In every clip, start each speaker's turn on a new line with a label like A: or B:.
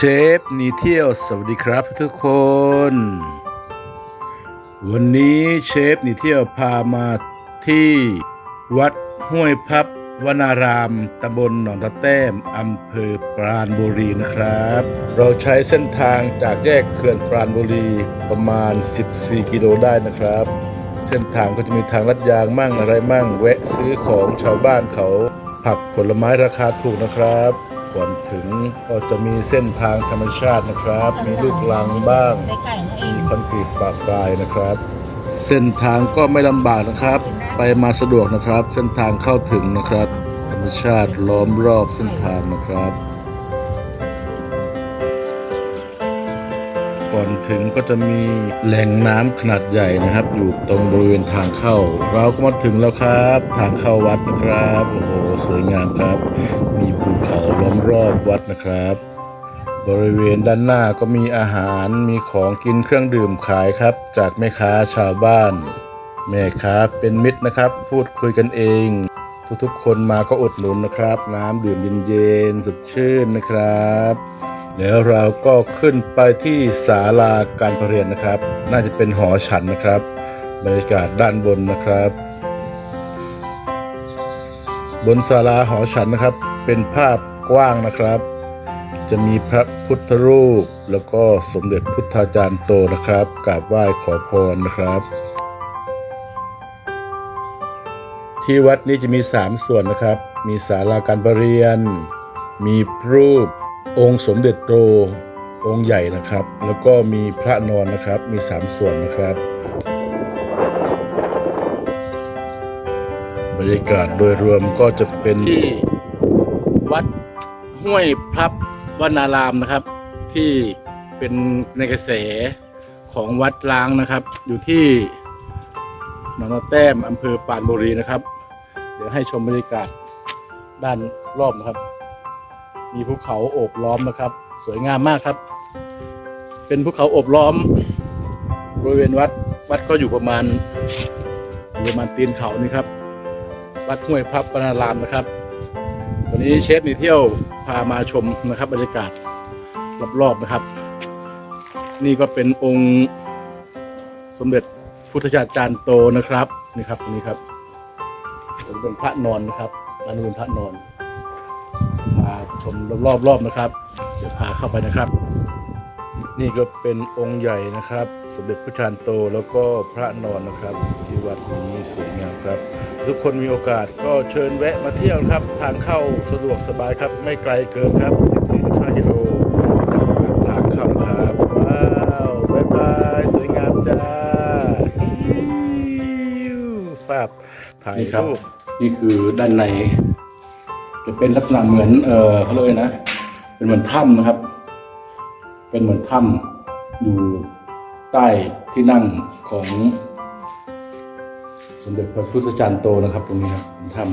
A: เชฟนีเที่ยวสวัสดีครับทุกคน วันนี้เชฟนีเที่ยวพามาที่วัดห้วยพับวนารามตำบลหนองตะแต้มอำเภอปราณบุรีนะครับ เราใช้เส้นทางจากแยกเขื่อนปราณบุรีประมาณ 14 กิโลได้นะครับ เส้นทางก็จะมีทางลัดยางมั่งอะไรมั่ง แวะซื้อของชาวบ้านเขาผักผลไม้ราคาถูกนะครับ ก่อนถึงก็จะมีเส้นทางธรรมชาตินะครับ มีลูกลังบ้าง มีคอนกรีตปากปลายนะครับ เส้นทางก็ไม่ลำบากนะครับ ไปมาสะดวกนะครับ เส้นทางเข้าถึงนะครับ ธรรมชาติล้อมรอบเส้นทางนะครับ ก่อนถึงก็จะมีแหล่งน้ำขนาดใหญ่นะครับ อยู่ตรงบริเวณทางเข้า เราก็มาถึงแล้วครับ ทางเข้าวัดนะครับโอ้โหสวยงามครับ มีภูเขาล้อมรอบวัดนะครับ บริเวณด้านหน้าก็มีอาหารมีของกินเครื่องดื่มขายครับ จากแม่ค้าชาวบ้าน แม่ค้าเป็นมิตรนะครับ พูดคุยกันเองทุกๆ คนมาก็อดหนุนนะครับ น้ำดื่มเย็นๆสดชื่นนะครับ แล้วเราก็ขึ้นไปที่ศาลาการประเรียนนะครับ น่าจะเป็นหอฉันนะครับ บรรยากาศด้านบนนะครับ บนศาลาหอฉันนะครับ เป็นภาพกว้างนะครับ จะมีพระพุทธรูป แล้วก็สมเด็จพุทธาจารย์โตนะครับกราบไหว้ขอพรนะครับ ที่วัดนี้จะมี 3 ส่วนนะครับ มีศาลาการประเรียน มีรูป องค์สมเด็จโตองค์ใหญ่นะครับ แล้วก็มีพระนอนนะครับ มี3ส่วนนะครับ บรรยากาศโดยรวมก็จะเป็นที่วัดห้วยพลับวนารามนะครับ ที่เป็นในกระแสของวัดล้างนะครับ อยู่ที่หนองแต้มอำเภอปานบุรีนะครับ เดี๋ยวให้ชมบรรยากาศด้านรอบนะครับ มีภูเขาโอบล้อมนะครับ สวยงามมากครับ เป็นภูเขาโอบล้อม บริเวณวัดวัดก็อยู่ประมาณอยู่ประมาณตีนเขานี่ครับ วัดห้วยพระปนารามนะครับ วันนี้เชฟหนีเที่ยวพามาชมนะครับบรรยากาศรอบๆนะครับ นี่ก็เป็นองค์สมเด็จพุทธจารย์โตนะครับนี่ครับตรงนี้ครับเป็นพระนอนนะครับอันนี้เป็นพระนอน ชมรอบๆนะครับ เดี๋ยวพาเข้าไปนะครับ นี่ก็เป็นองค์ใหญ่นะครับ สมเด็จพระจารย์โตแล้วก็พระนอนนะครับที่วัดนี้สวยงามครับ ทุกคนมีโอกาสก็เชิญแวะมาเที่ยวครับ ทางเข้าสะดวกสบายครับ ไม่ไกลเกินครับ 14-15กิโลจากปากทางเข้านะครับว้าวบ๊ายบายสวยงามจ้าฮิวภาพถ่าย
B: รู
A: ปนี่คือด้านใน จะเป็นลักษณะเหมือน เออเขาเรียนะ เป็นเหมือนถ้ำนะครับ เป็นเหมือนถ้ำอยู่ใต้ที่นั่งของสมเด็จพระพุทธจารย์โตนะครับ ตรงนี้ครับเป็นถ้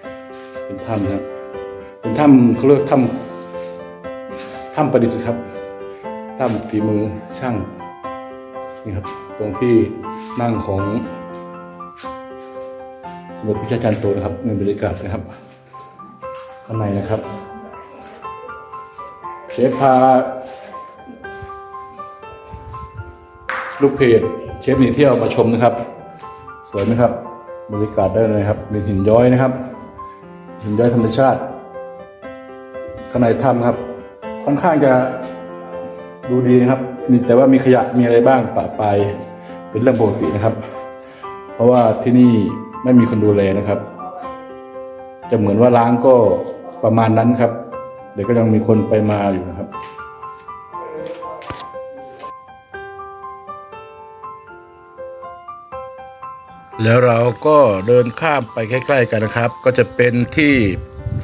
A: ำเป็นถ้ำนะครับ เป็นถ้ำเขาเรียกถ้ำถ้ำประดิษฐ์ครับถ้ำฝีมือช่างนี่ครับ ตรงที่นั่งของสมเด็จพระพุทธจารย์โตนะครับในบรรยากาศนะครับ ข้างในนะครับ เชฟพา ลูกเพจเชฟหนีเที่ยวมาชมนะครับ สวยไหมครับ บรรยากาศได้เลยครับ มีหินย้อยนะครับ หินย้อยธรรมชาติ ข้างในถ้ำครับ ค่อนข้างจะดูดีนะครับ มีแต่ว่ามีขยะมีอะไรบ้างปะปายเป็นเรื่องปกตินะครับ เพราะว่าที่นี่ไม่มีคนดูแลนะครับ จะเหมือนว่าล้างก็ ประมาณนั้นครับ เดี๋ยวก็ยังมีคนไปมาอยู่นะครับแล้วเราก็เดินข้ามไปใกล้ๆกันนะครับ ก็จะเป็นที่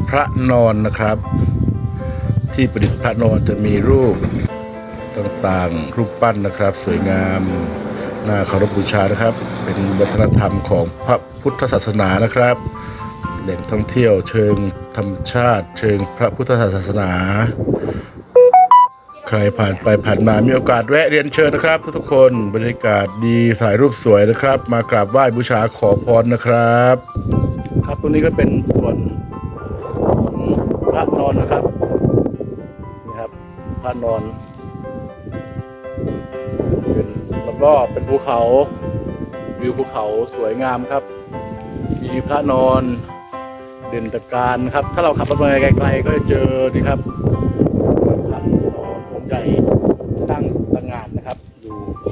A: พระนอนนะครับ ที่ประดิษฐ์พระนอนจะมีรูปต่างๆ รูปปั้นนะครับ สวยงามน่าเคารพบูชานะครับ เป็นวัฒนธรรมของพระพุทธศาสนานะครับ แหล่งท่องเที่ยวเชิงธรรมชาติ เชิงพระพุทธศาสนา ใครผ่านไปผ่านมามีโอกาสแวะเรียนเชิญนะครับ ทุกๆคนบรรยากาศดีถ่ายรูปสวยนะครับ มากราบไหว้บูชาขอพรนะครับ ครับตรงนี้ก็เป็นส่วนของพระนอนนะครับนี่ครับพระระนอนเป็นรอบๆเป็นภูเขาวิวภูเขาสวยงามครับ มีพระนอน เด่นตะการครับ ถ้าเราขับรถมาไกลๆก็จะเจอนี่ครับพระนอนองค์ใหญ่ตั้งตั้งงานนะครับ อยู่บ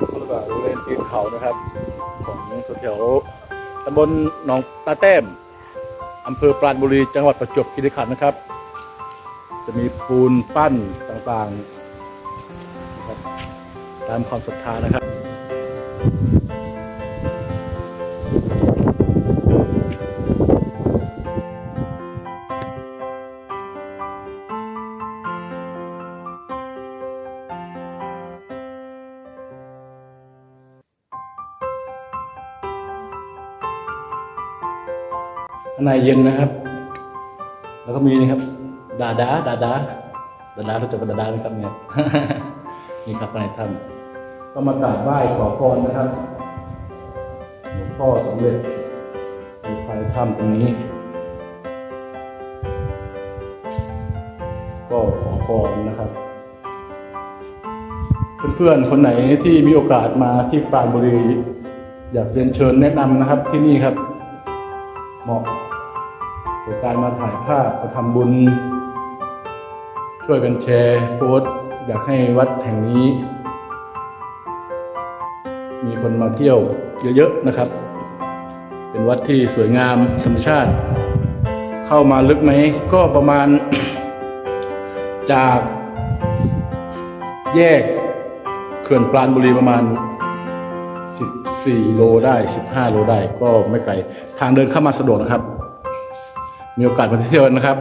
A: นเขาเรียกว่าบริเวณตีนเขานะครับ ของแถวตำบลหนองตาแต้มอำเภอปราณบุรีจังหวัดประจวบคีรีขันธ์นะครับ จะมีปูนปั้นต่างๆนะครับตามความศรัทธานะครับ ข้างในเย็นนะครับ แล้วก็มีนี่ครับ ดาดาดาดาดาดารู้จักกับดาดาไหมครับเนี่ยนี่ครับข้างในถ้ำก็มากราบไหว้ขอพรนะครับหลวงพ่อสำเร็จอยู่ภายในถ้ำตรงนี้ ก็ขอพรนะครับเพื่อนๆ คนไหนที่มีโอกาสมาที่ปราณบุรี อยากเรียนเชิญแนะนำนะครับที่นี่ครับ เหมาะ แก่การมาถ่ายภาพมาทำบุญ ช่วยกันแชร์โพสต์อยากให้วัดแห่งนี้ มีคนมาเที่ยวเยอะๆนะครับ เป็นวัดที่สวยงามธรรมชาติ เข้ามาลึกไหมก็ประมาณ จากแยกเขื่อนปราณบุรีประมาณ 14 โลได้ 15 โลได้ก็ไม่ไกล ทางเดินเข้ามาสะดวกนะครับ มีโอกาสมาเที่ยวนะครับ